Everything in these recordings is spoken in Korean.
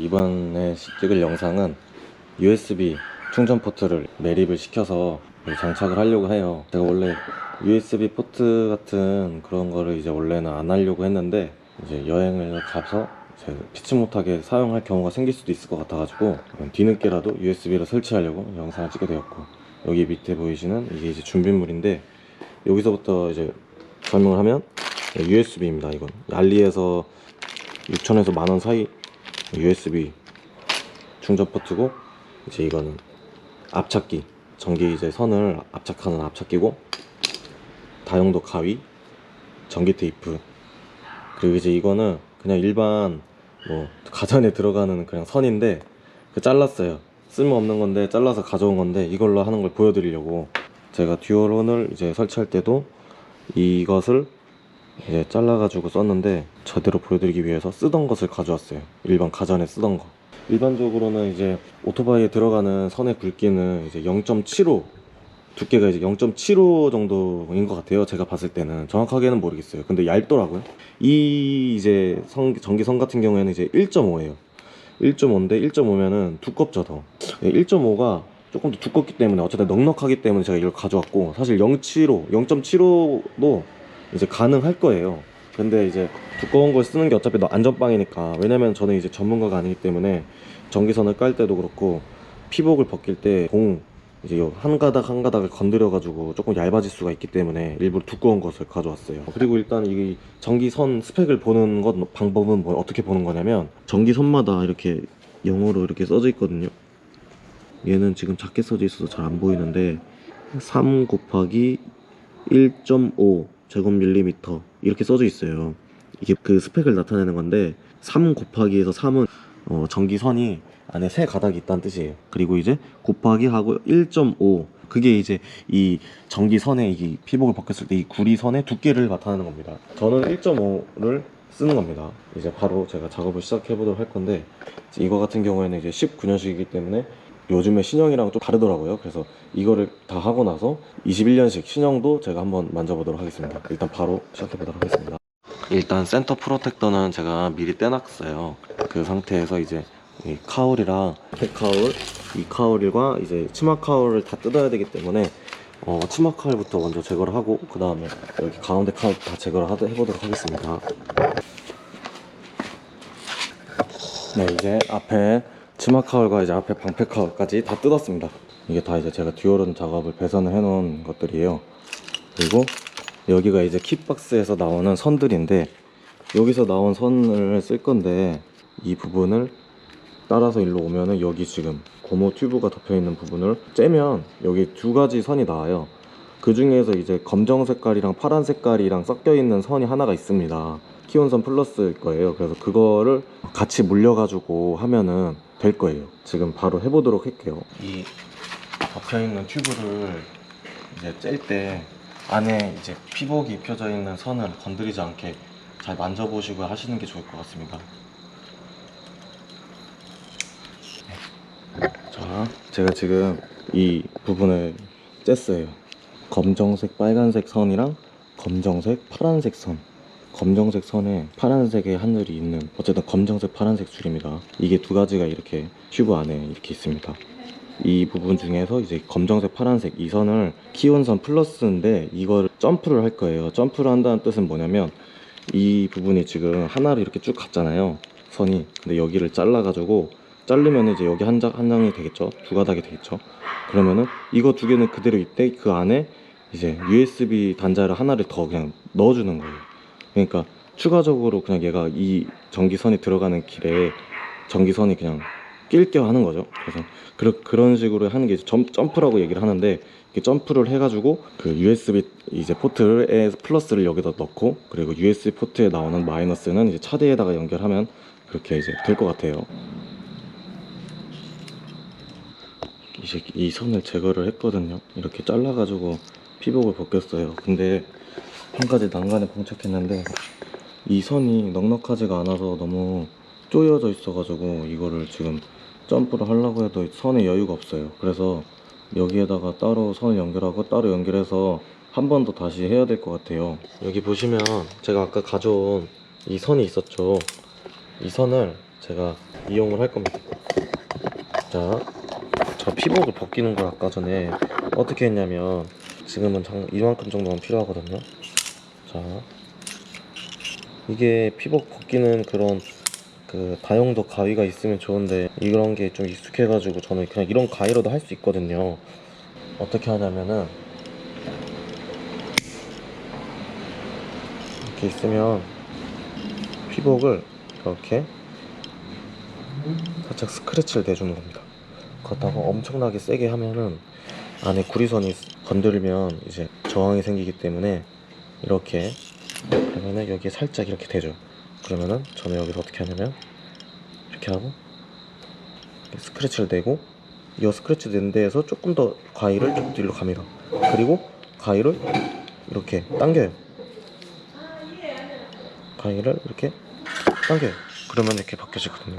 이번에 찍을 영상은 USB 충전 포트를 매립을 시켜서 장착을 하려고 해요. 제가 원래 USB 포트 같은 그런 거를 이제 원래는 안 하려고 했는데 이제 여행을 가서 피치 못하게 사용할 경우가 생길 수도 있을 것 같아가지고 뒤늦게라도 USB를 설치하려고 영상을 찍게 되었고 여기 밑에 보이시는 이게 이제 준비물인데 여기서부터 이제 설명을 하면 USB입니다. 이건 알리에서 6천에서 만 원 사이 USB 충전 포트고 이제 이거는 앞착기 전기 이제 선을 압착하는 앞착기고 다용도 가위 전기 테이프. 그리고 이제 이거는 그냥 일반 뭐 가전에 들어가는 그냥 선인데 그 잘랐어요. 쓸모없는 건데 잘라서 가져온 건데 이걸로 하는 걸 보여드리려고 제가 듀얼온을 이제 설치할 때도 이것을 이제 잘라가지고 썼는데 제대로 보여드리기 위해서 쓰던 것을 가져왔어요. 일반 가전에 쓰던 거. 일반적으로는 이제 오토바이에 들어가는 선의 굵기는 이제 0.75 두께가 이제 0.75 정도인 것 같아요 제가 봤을 때는. 정확하게는 모르겠어요. 근데 얇더라고요. 이 이제 선, 전기선 같은 경우에는 이제 1.5예요. 1.5인데 1.5면은 두껍죠 더. 1.5가 조금 더 두껍기 때문에 어쨌든 넉넉하기 때문에 제가 이걸 가져왔고 사실 0.75 0.75도 이제 가능할 거예요. 근데 이제 두꺼운 걸 쓰는 게 어차피 너 안전빵이니까 왜냐면 저는 이제 전문가가 아니기 때문에 전기선을 깔 때도 그렇고 피복을 벗길 때봉 이제 요 한 가닥 한 가닥을 건드려 가지고 조금 얇아질 수가 있기 때문에 일부러 두꺼운 것을 가져왔어요. 그리고 일단 이 전기선 스펙을 보는 것 방법은 뭐 어떻게 보는 거냐면 전기선마다 이렇게 영어로 이렇게 써져 있거든요. 얘는 지금 작게 써져 있어서 잘 안 보이는데 3 곱하기 1.5 제곱밀리미터 이렇게 써져 있어요. 이게 그 스펙을 나타내는 건데 3 곱하기에서 3은 어, 전기선이 안에 세 가닥이 있다는 뜻이에요. 그리고 이제 곱하기 하고 1.5 그게 이제 이 전기선의 이 피복을 벗겼을 때 이 구리선의 두께를 나타내는 겁니다. 저는 1.5를 쓰는 겁니다. 이제 바로 제가 작업을 시작해 보도록 할 건데 이거 같은 경우에는 이제 19년식이기 때문에 요즘에 신형이랑 좀 다르더라고요. 그래서 이거를 다 하고 나서 21년식 신형도 제가 한번 만져보도록 하겠습니다. 일단 바로 시작해보도록 하겠습니다. 일단 센터 프로텍터는 제가 미리 떼놨어요. 그 상태에서 이제 이 카울이랑 백 카울, 이 카울과 이제 치마 카울을 다 뜯어야 되기 때문에 어, 치마 카울부터 먼저 제거를 하고 그 다음에 여기 가운데 카울 다 제거를 하도 해보도록 하겠습니다. 네 이제 앞에 치마 카울과 이제 앞에 방패 카울까지 다 뜯었습니다. 이게 다 이제 제가 듀얼은 작업을 배선을 해놓은 것들이에요. 그리고 여기가 이제 kit박스에서 나오는 선들인데 여기서 나온 선을 쓸 건데 이 부분을 따라서 일로 오면은 여기 지금 고무 튜브가 덮여 있는 부분을 째면 여기 두 가지 선이 나와요. 그 중에서 이제 검정 색깔이랑 파란 색깔이랑 섞여 있는 선이 하나가 있습니다. 키온선 플러스일 거예요. 그래서 그거를 같이 물려가지고 하면은 될 거예요. 지금 바로 해보도록 할게요. 이 덮여 있는 튜브를 이제 짤 때 안에 이제 피복이 입혀져 있는 선을 건드리지 않게 잘 만져보시고 하시는 게 좋을 것 같습니다. 네. 자, 제가 지금 이 부분을 쬐어요. 검정색, 빨간색 선이랑 검정색, 파란색 선. 검정색 선에 파란색의 하늘이 있는 어쨌든 검정색, 파란색 줄입니다. 이게 두 가지가 이렇게 튜브 안에 이렇게 있습니다. 이 부분 중에서 이제 검정색, 파란색 이 선을 키온선 플러스인데 이걸 점프를 할 거예요. 점프를 한다는 뜻은 뭐냐면 이 부분이 지금 하나로 이렇게 쭉 갔잖아요. 선이. 근데 여기를 잘라 가지고 자르면 이제 여기 한, 장, 한 장이 되겠죠. 두 가닥이 되겠죠. 그러면은 이거 두 개는 그대로 있대 그 안에 이제 USB 단자를 하나를 더 그냥 넣어주는 거예요. 그러니까 추가적으로 그냥 얘가 이 전기선이 들어가는 길에 전기선이 그냥 낄겨 하는 거죠. 그래서 그러, 그런 식으로 하는 게 점, 점프라고 얘기를 하는데 점프를 해가지고 그 USB 이제 포트에 플러스를 여기다 넣고 그리고 USB 포트에 나오는 마이너스는 이제 차대에다가 연결하면 그렇게 이제 될 것 같아요. 이제 이 선을 제거를 했거든요. 이렇게 잘라가지고 피복을 벗겼어요. 근데 한 가지 난간에 봉착했는데 이 선이 넉넉하지가 않아서 너무 쪼여져 있어가지고 이거를 지금 점프를 하려고 해도 선에 여유가 없어요. 그래서 여기에다가 따로 선을 연결하고 따로 연결해서 한 번 더 다시 해야 될 것 같아요. 여기 보시면 제가 아까 가져온 이 선이 있었죠. 이 선을 제가 이용을 할 겁니다. 자, 저 피복을 벗기는 걸 아까 전에 어떻게 했냐면 지금은 장- 이만큼 정도만 필요하거든요. 자, 이게 피복 벗기는 그런 그 다용도 가위가 있으면 좋은데 이런 게 좀 익숙해가지고 저는 그냥 이런 가위로도 할 수 있거든요. 어떻게 하냐면은 이렇게 있으면 피복을 이렇게 살짝 스크래치를 내주는 겁니다. 그렇다고 엄청나게 세게 하면은 안에 구리선이 건드리면 이제 저항이 생기기 때문에 이렇게 그러면은 여기에 살짝 이렇게 대죠. 그러면은 저는 여기서 어떻게 하냐면 이렇게 하고 이렇게 스크래치를 내고 이 스크래치 낸 데에서 조금 더 가위를 좀 뒤로 갑니다. 그리고 가위를 이렇게 당겨요. 가위를 이렇게 당겨요. 그러면 이렇게 벗겨지거든요.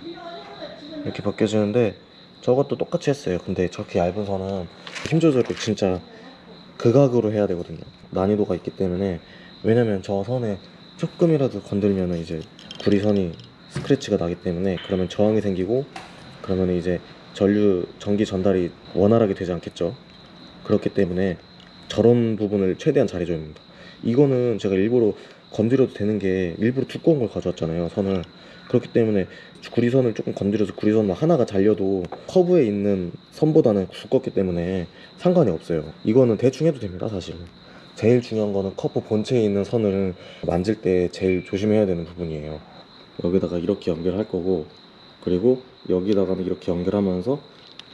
이렇게 벗겨지는데 저것도 똑같이 했어요. 근데 저렇게 얇은 선은 힘 조절을 진짜 극악으로 해야 되거든요. 난이도가 있기 때문에 왜냐면 저 선에 조금이라도 건들면 이제 구리선이 스크래치가 나기 때문에 그러면 저항이 생기고 그러면 이제 전류 전기 전달이 원활하게 되지 않겠죠. 그렇기 때문에 저런 부분을 최대한 잘해줘야 합니다. 이거는 제가 일부러 건드려도 되는 게 일부러 두꺼운 걸 가져왔잖아요 선을 그렇기 때문에 구리선을 조금 건드려서 구리선 하나가 잘려도 커브에 있는 선보다는 두껍기 때문에 상관이 없어요. 이거는 대충 해도 됩니다 사실. 제일 중요한 거는 커브 본체에 있는 선을 만질 때 제일 조심해야 되는 부분이에요. 여기다가 이렇게 연결할 거고 그리고 여기다가는 이렇게 연결하면서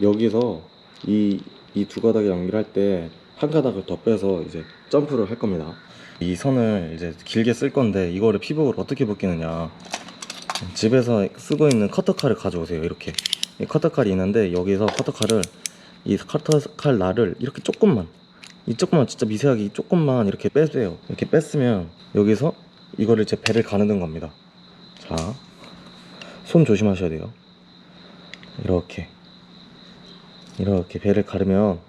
여기서 이 이 두 가닥을 연결할 때 한 가닥을 더 빼서 이제 점프를 할 겁니다. 이 선을 이제 길게 쓸 건데 이거를 피복을 어떻게 벗기느냐 집에서 쓰고 있는 커터칼을 가져오세요 이렇게. 이 커터칼이 있는데 여기서 커터칼을 이 커터칼 날을 이렇게 조금만 이 조금만 진짜 미세하게 이 조금만 이렇게 빼세요. 이렇게 뺐으면 여기서 이거를 이제 배를 가르는 겁니다. 자 손 조심하셔야 돼요. 이렇게 이렇게 배를 가르면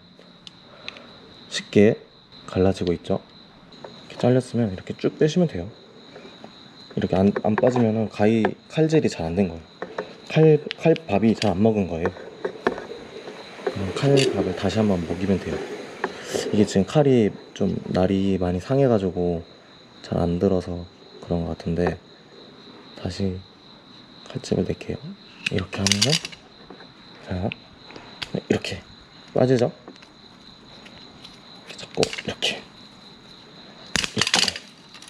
쉽게 갈라지고 있죠? 이렇게 잘렸으면 이렇게 쭉 빼시면 돼요 이렇게 안, 안 빠지면은 가위 칼질이 잘 안 된 거예요. 칼, 칼밥이 잘 안 먹은 거예요. 그럼 칼밥을 다시 한번 먹이면 돼요. 이게 지금 칼이 좀 날이 많이 상해가지고 잘 안 들어서 그런 것 같은데 다시 칼집을 낼게요. 이렇게 하면은 자 네, 이렇게 빠지죠? 이렇게 잡고 이렇게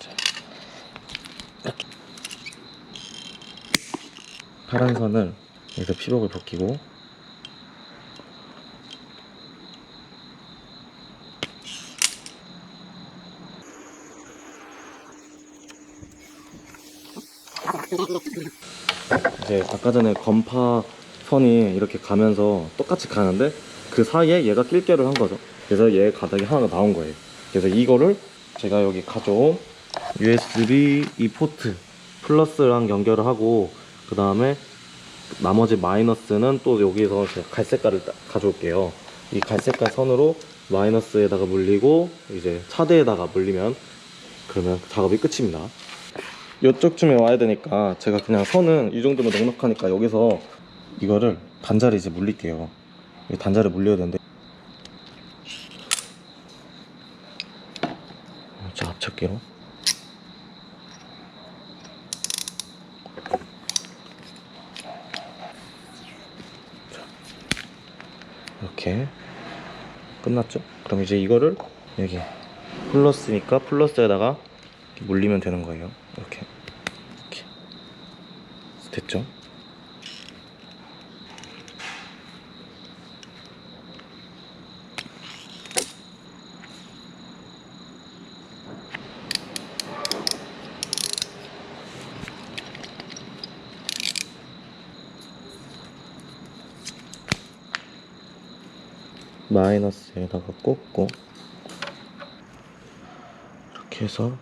자 이렇게 파란 선을 여기서 피복을 벗기고 이제 아까 전에 건파 선이 이렇게 가면서 똑같이 가는데 그 사이에 얘가 낄게를 한 거죠. 그래서 얘 가닥이 하나가 나온 거예요. 그래서 이거를 제가 여기 가져온 USB 이 포트 플러스랑 연결을 하고 그 다음에 나머지 마이너스는 또 여기서 제가 갈색깔을 따- 가져올게요. 이 갈색깔 선으로 마이너스에다가 물리고 이제 차대에다가 물리면 그러면 작업이 끝입니다. 이쪽쯤에 와야 되니까 제가 그냥 선은 이 정도면 넉넉하니까 여기서 이거를 단자를 이제 물릴게요. 이 단자를 물려야 되는데 자 합쳤게요. 이렇게 끝났죠? 그럼 이제 이거를 여기 플러스니까 플러스에다가 물리면 되는 거예요. 이렇게. 이렇게. 됐죠? 마이너스에다가 꽂고 이렇게 해서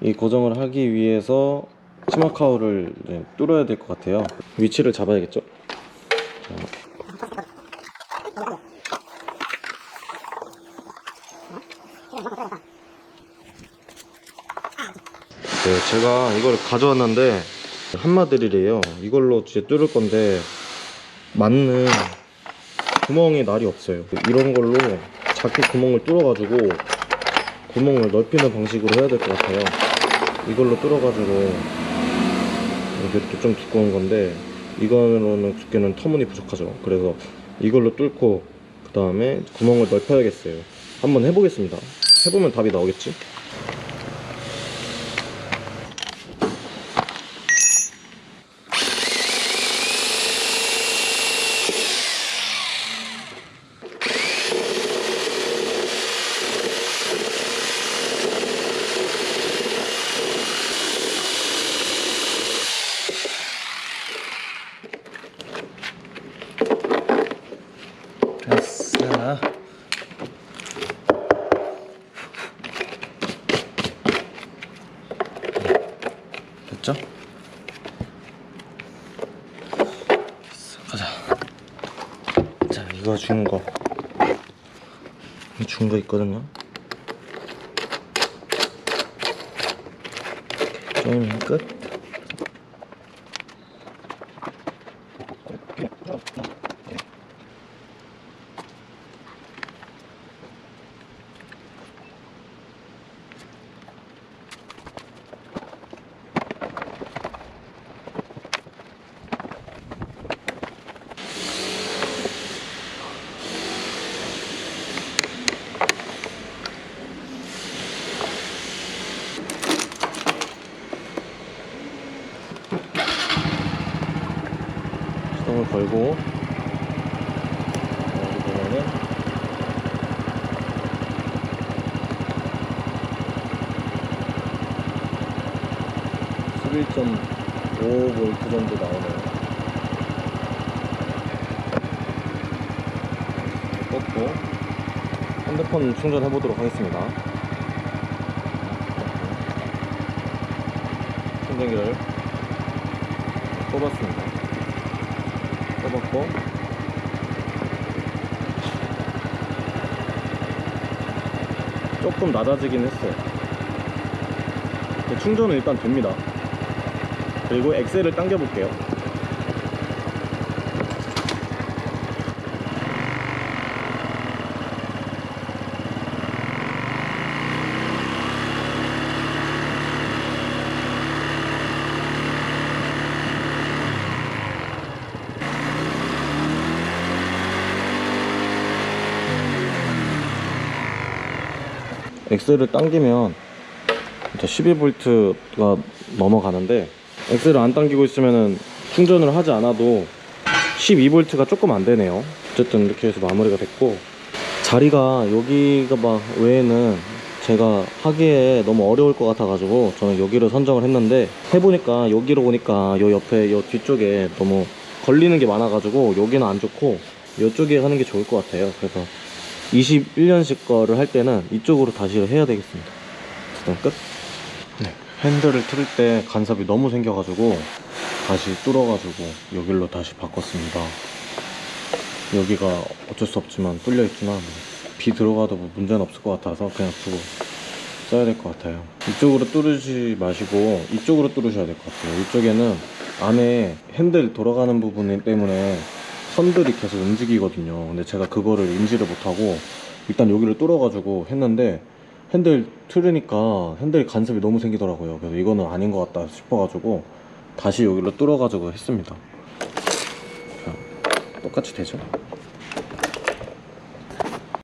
이 고정을 하기 위해서 치마카우를 네, 뚫어야 될 것 같아요. 위치를 잡아야겠죠? 자. 네, 제가 이걸 가져왔는데 한마들이래요 이걸로 이제 뚫을 건데 맞는 구멍에 날이 없어요. 이런 걸로 작게 구멍을 뚫어가지고 구멍을 넓히는 방식으로 해야 될 것 같아요. 이걸로 뚫어가지고 이게 좀 두꺼운 건데 이거로는 두께는 터무니 부족하죠. 그래서 이걸로 뚫고 그 다음에 구멍을 넓혀야겠어요. 한번 해보겠습니다. 해보면 답이 나오겠지? 됐어 됐죠? 됐어, 가자. 자 이거 준 거. 준 거 있거든요. 조이면 끝 시동을 걸고 여기 보면은 (11.5V) 정도 나오네요. 꽂고 핸드폰 충전해 보도록 하겠습니다. 충전기를 꼽았습니다 떠봤고. 조금 낮아지긴 했어요. 충전은 일단 됩니다. 그리고 엑셀을 당겨 볼게요 엑셀을 당기면 이제 12V가 넘어가는데 엑셀을 안 당기고 있으면은 충전을 하지 않아도 12V가 조금 안 되네요. 어쨌든 이렇게 해서 마무리가 됐고 자리가 여기가 막 외에는 제가 하기에 너무 어려울 것 같아가지고 저는 여기를 선정을 했는데 해보니까 여기로 오니까 요 옆에 요 뒤쪽에 너무 걸리는 게 많아가지고 여기는 안 좋고 이쪽에 하는 게 좋을 것 같아요. 그래서 21년식 거를 할 때는 이쪽으로 다시 해야 되겠습니다. 일단 끝. 네, 핸들을 틀 때 간섭이 너무 생겨가지고 다시 뚫어가지고 여기로 다시 바꿨습니다. 여기가 어쩔 수 없지만 뚫려 있지만 비 들어가도 뭐 문제는 없을 것 같아서 그냥 두고 써야 될 것 같아요. 이쪽으로 뚫으지 마시고 이쪽으로 뚫으셔야 될 것 같아요. 이쪽에는 안에 핸들 돌아가는 부분 때문에 선들이 계속 움직이거든요. 근데 제가 그거를 인지를 못하고 일단 여기를 뚫어가지고 했는데 핸들 틀으니까 핸들 간섭이 너무 생기더라고요. 그래서 이거는 아닌 것 같다 싶어가지고 다시 여기로 뚫어가지고 했습니다. 자, 똑같이 되죠?